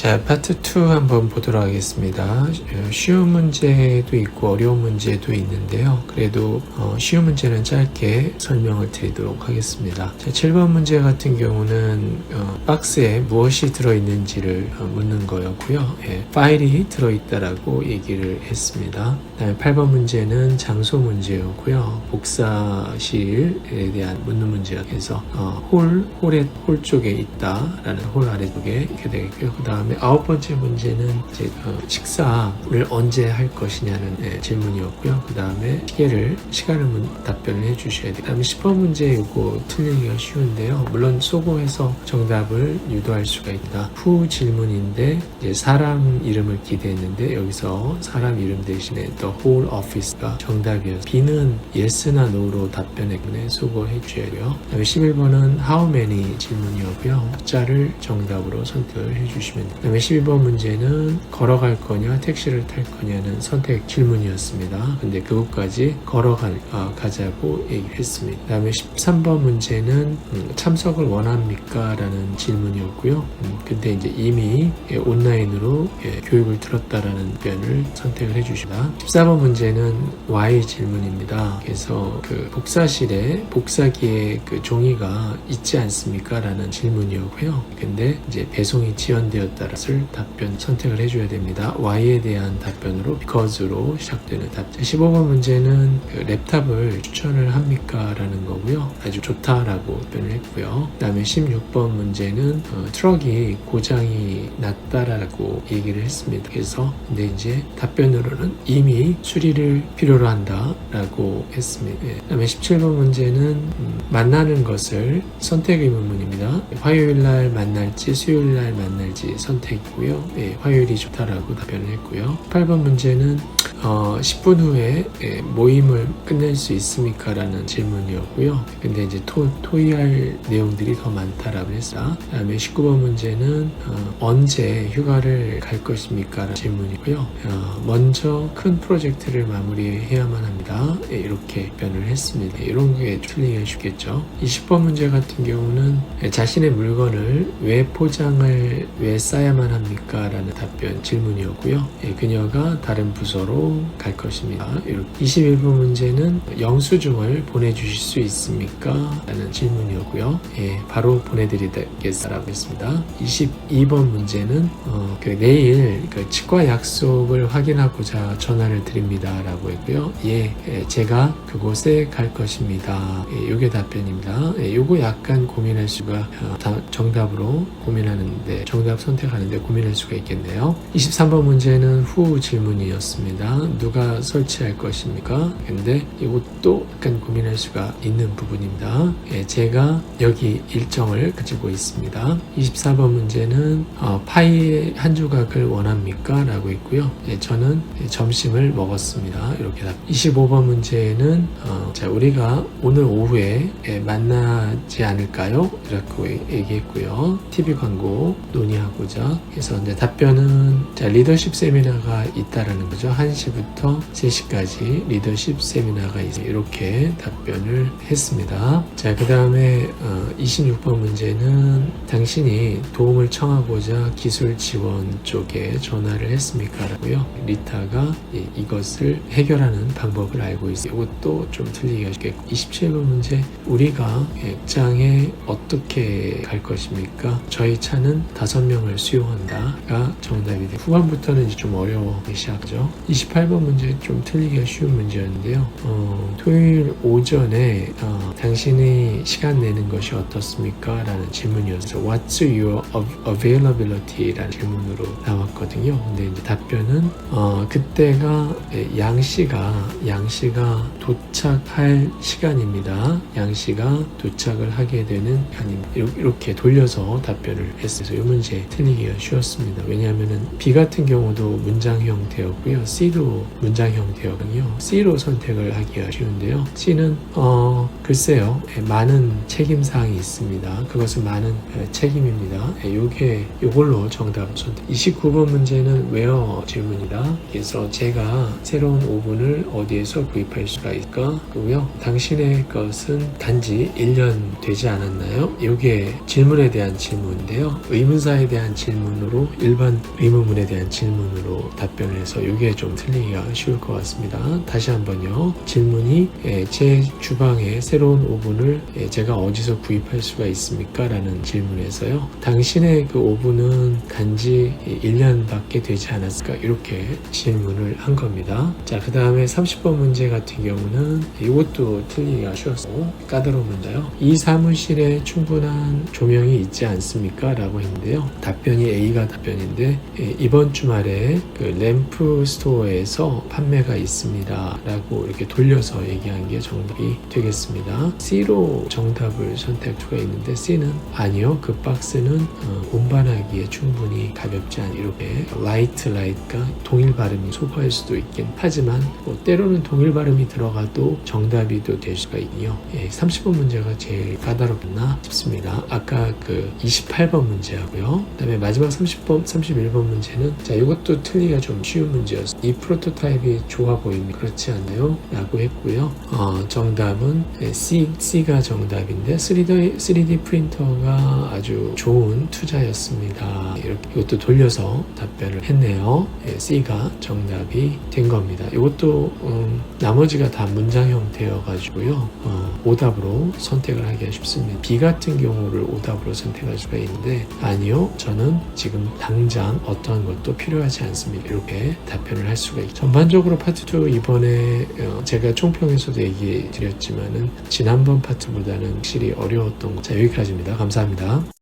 자, 파트 2 한번 보도록 하겠습니다. 어, 쉬운 문제도 있고 어려운 문제도 있는데요. 그래도 어, 쉬운 문제는 짧게 설명을 드리도록 하겠습니다. 자, 7번 문제 같은 경우는 어, 박스에 무엇이 들어있는지를 어, 묻는 거였고요. 예, 파일이 들어있다라고 얘기를 했습니다. 그다음에 8번 문제는 장소 문제였고요. 복사실에 대한 묻는 문제가 돼서 어, 홀, 홀의 홀 쪽에 있다라는 홀 아래쪽에 이렇게 되겠고요. 그 다음에 아홉 번째 문제는 이제 어, 식사를 언제 할 것이냐는 예, 질문이었고요. 그 다음에 시계를 시간을 문- 답변을 해주셔야 돼요. 그 다음에 10번 문제 이거 틀리기가 쉬운데요. 물론 쏘고해서 정답을 유도할 수가 있다. 후 질문인데 이제 사람 이름을 기대했는데 여기서 사람 이름 대신에 the whole office가 정답이어서 B는 yes나 no로 답변했군요. 수고해 주셔야고요. 그다음에 11번은 how many 질문이었고요. 숫자를 정답으로 선택을 해주시면 돼요. 그다음에 12번 문제는 걸어갈 거냐 택시를 탈 거냐는 선택 질문이었습니다. 근데 그것까지 걸어갈 아, 가자고 얘기를 했습니다. 그다음에 13번 문제는 음, 참석을 원합니까? 라는 질문 이었고요. 음, 근데 이제 이미 예, 온라인으로 예, 교육을 들었다라는 표현을 선택을 해주시다. 14번 문제는 Y 질문입니다. 그래서 그 복사실에 복사기에 그 종이가 있지 않습니까? 라는 질문이었고요. 근데 이제 배송이 지연되었다를 답변 선택을 해줘야 됩니다. Y에 대한 답변으로 because로 시작되는 답변. 15번 문제는 그 랩탑을 추천을 합니까? 라는 거고요. 아주 좋다라고 표현을 했고요. 그 다음에 16번 문제 는 어, 트럭이 고장이 났다라고 얘기를 했습니다. 그래서 근데 이제 답변으로는 이미 수리를 필요로 한다라고 했습니다. 예. 그다음에 17번 문제는 음, 만나는 것을 선택 의문문입니다. 화요일 날 만날지 수요일 날 만날지 선택이고요. 예, 화요일이 좋다라고 답변을 했고요. 8번 문제는 어, 10분 후에 예, 모임을 끝낼 수 있습니까? 라는 질문이었고요. 근데 이제 토, 토의할 내용들이 더 많다라고 했어. 그 다음에 19번 문제는 어, 언제 휴가를 갈 것입니까? 라는 질문이고요. 어, 먼저 큰 프로젝트를 마무리해야만 합니다. 예, 이렇게 표현을 했습니다. 이런 게 틀리기가 쉽겠죠. 20번 문제 같은 경우는 예, 자신의 물건을 왜 포장을 왜 싸야만 합니까? 라는 답변 질문이었고요. 예, 그녀가 다른 부서로 갈 것입니다. 이렇게 21번 문제는 영수증을 보내주실 수 있습니까? 라는 질문이었고요. 예, 바로 보내드리겠다라고 했습니다. 22번 문제는 어, 그 내일 그 치과 약속을 확인하고자 전화를 드립니다. 라고 했고요. 예, 예, 제가 그곳에 갈 것입니다. 예, 요게 답변입니다. 예, 요거 약간 고민할 수가 어, 다- 정답으로 고민하는데 정답 선택하는데 고민할 수가 있겠네요. 23번 문제는 후 질문이었습니다. 누가 설치할 것입니까? 근데 이것도 약간 고민할 수가 있는 부분입니다. 예, 제가 여기 일정을 가지고 있습니다. 24번 문제는 어, 파이 한 조각을 원합니까? 라고 있고요. 예, 저는 점심을 먹었습니다. 이렇게 답. 25번 문제는 어, 자, 우리가 오늘 오후에 예, 만나지 않을까요? 이렇게 얘기했고요. TV 광고 논의하고자 해서 이제 답변은 자, 리더십 세미나가 있다라는 거죠. 1시 부터 3시까지 리더십 세미나가 있어요. 이렇게 답변을 했습니다. 자, 그 다음에 26번 문제는 당신이 도움을 청하고자 기술 지원 쪽에 전화를 했습니까? 라고요. 리타가 이- 이것을 해결하는 방법을 알고 있어요. 이것도 좀 틀리기가 쉽겠고 27번 문제 우리가 액장에 어떻게 갈 것입니까? 저희 차는 다섯 명을 수용한다가 정답이 돼요. 후반부터는 좀 어려워하기 시작하죠. 28번 문제 좀 틀리기가 쉬운 문제였는데요. 어, 토요일 오전에 어, 당신이 시간 내는 것이 어떻습니까? 라는 질문이었어요. What's your av- availability? 라는 질문으로 나왔거든요. 근데 이제 답변은 어, 그때가 예, 양 씨가 양 씨가 도착할 시간입니다. 양 씨가 도착을 하게 되는 시간입니다. 이렇게- 돌려서 답변을 했어요. 이 문제 틀리기가 쉬웠습니다. 왜냐하면은 B 같은 경우도 문장 형태였고요. C도 C로 문장 형태거든요. C로 선택을 하기가 쉬운데요. C는 어 글쎄요 예, 많은 책임 사항이 있습니다. 그것은 많은 예, 책임입니다. 예, 요게 요걸로 정답 선택. 29번 문제는 where 질문이다. 그래서 제가 새로운 오븐을 어디에서 구입할 수가 있을까? 그고요. 당신의 것은 단지 1년 되지 않았나요? 요게 질문에 대한 질문인데요. 의문사에 대한 질문으로 일반 의문문에 대한 질문으로 답변을 해서 이게 좀 틀리기가 쉬울 것 같습니다. 다시 한번요. 질문이 예, 제 주방에 새로운 오븐을 예, 제가 어디서 구입할 수가 있습니까? 라는 질문에서요. 당신의 그 오븐은 단지 1년밖에 되지 않았을까? 이렇게 질문을 한 겁니다. 자, 그 다음에 30번 문제 같은 경우는 이것도 틀리기가 쉬웠고 까다로운데요. 이 사무실에 충분한 조명이 있지 않습니까? 라고 했는데요. 답변이 A가 답변인데 예, 이번 주말에 그 램프 스토어에서 판매가 있습니다. 라고 이렇게 돌려서 얘기한 게 정답이 되겠습니다. C로 정답을 선택할 수가 있는데 C는 아니요. 그 박스는 어, 운반하기에 충분히 가볍지 않 이렇게 라이트 라이트가 동일 발음이 소거할 수도 있긴 하지만 뭐 때로는 동일 발음이 들어가도 정답이 또 될 수가 있군요. 예, 30번 문제가 제일 까다롭나 싶습니다. 아까 그 28번 문제하고요. 그 다음에 마지막 30번, 31번 문제는 자 이것도 틀리기가 좀 쉬운 문제였어요. 이 프로토타입이 좋아 보입니다. 그렇지 않나요? 라고 했고요. 어, 정답은 네, C, C가 정답인데 3D, 3D 프린터가 아주 좋은 투자였습니다. 이렇게 이것도 돌려서 답변을 했네요. 예, C가 정답이 된 겁니다. 이것도 음, 나머지가 다 문장 형태여가지고요. 어, 오답으로 선택을 하기가 쉽습니다. B 같은 경우를 오답으로 선택할 수가 있는데 아니요, 저는 지금 당장 어떠한 것도 필요하지 않습니다. 이렇게 답변을 할 수가 있죠. 전반적으로 파트 2 이번에 어, 제가 총평에서도 얘기 드렸지만은 지난번 파트보다는 확실히 어려웠던 것. 자 여기까지입니다. 감사합니다.